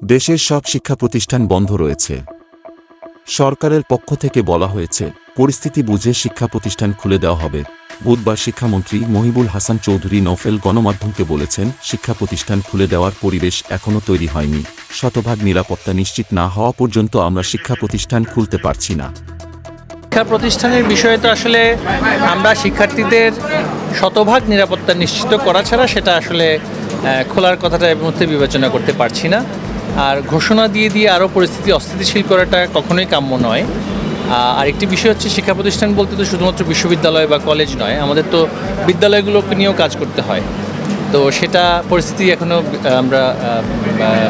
দেশের সব শিক্ষা প্রতিষ্ঠান বন্ধ রয়েছে। সরকারের পক্ষ থেকে বলা হয়েছে, পরিস্থিতি বুঝে শিক্ষা প্রতিষ্ঠান খুলে দেওয়া হবে। বুধবার শিক্ষামন্ত্রী মহিবুল হাসান চৌধুরী নফেল গণমাধ্যমকে বলেছেন শিক্ষা প্রতিষ্ঠান খুলে দেওয়ার পরিবেশ এখনও তৈরি হয়নি। শতভাগ নিরাপত্তা নিশ্চিত না হওয়া পর্যন্ত আমরা শিক্ষা প্রতিষ্ঠান খুলতে পারছি না। শিক্ষা প্রতিষ্ঠানের বিষয়ে তো আসলে আমরা শিক্ষার্থীদের শতভাগ নিরাপত্তা নিশ্চিত করা ছাড়া সেটা আসলে খোলার কথাটা এর মধ্যে বিবেচনা করতে পারছি না। আর ঘোষণা দিয়ে দিয়ে আরও পরিস্থিতি অস্থিতিশীল করাটা কখনোই কাম্য নয়। আর আরেকটি বিষয় হচ্ছে শিক্ষা প্রতিষ্ঠান বলতে তো শুধুমাত্র বিশ্ববিদ্যালয় বা কলেজ নয়, আমাদের তো বিদ্যালয়গুলোকে নিয়েও কাজ করতে হয়। তো সেটা পরিস্থিতি এখনও আমরা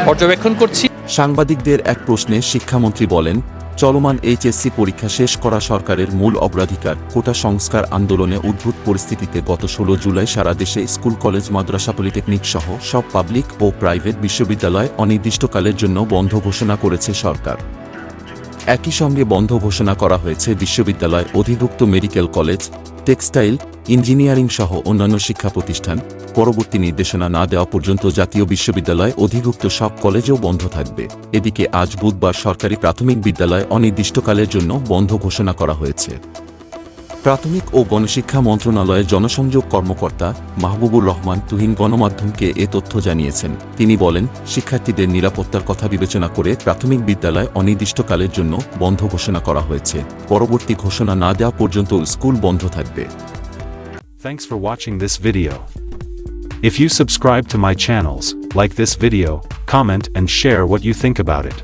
পর্যবেক্ষণ করছি। সাংবাদিকদের এক প্রশ্নে শিক্ষামন্ত্রী বলেন চলমান এইচএসসি পরীক্ষা শেষ করা সরকারের মূল অগ্রাধিকার। কোটা সংস্কার আন্দোলনে উদ্ভূত পরিস্থিতিতে গত ষোলো জুলাই সারা দেশে স্কুল, কলেজ, মাদ্রাসা, পলিটেকনিক সহ সব পাবলিক ও প্রাইভেট বিশ্ববিদ্যালয় অনির্দিষ্টকালের জন্য বন্ধ ঘোষণা করেছে সরকার। একই সঙ্গে বন্ধ ঘোষণা করা হয়েছে বিশ্ববিদ্যালয় অধিভুক্ত মেডিকেল কলেজ টেক্সটাইল, ইঞ্জিনিয়ারিং সহ অন্যান্য শিক্ষা প্রতিষ্ঠান। পরবর্তী নির্দেশনা না দেওয়া পর্যন্ত জাতীয় বিশ্ববিদ্যালয় অধিভুক্ত সব কলেজেও বন্ধ থাকবে। এদিকে আজ বুধবার সরকারি প্রাথমিক বিদ্যালয় অনির্দিষ্টকালের জন্য বন্ধ ঘোষণা করা হয়েছে। প্রাথমিক ও গণশিক্ষা মন্ত্রণালয়ের জনসংযোগ কর্মকর্তা মাহবুবুর রহমান তুহিন গণমাধ্যমকে এ তথ্য জানিয়েছেন তিনি বলেন শিক্ষার্থীদের নিরাপত্তার কথা বিবেচনা করে প্রাথমিক বিদ্যালয় অনির্দিষ্টকালের জন্য বন্ধ ঘোষণা করা হয়েছে পরবর্তী ঘোষণা না দেওয়া পর্যন্ত স্কুল বন্ধ থাকবে Thanks for watching this video. If you subscribe to my channels, like this video, comment and share what you think about it.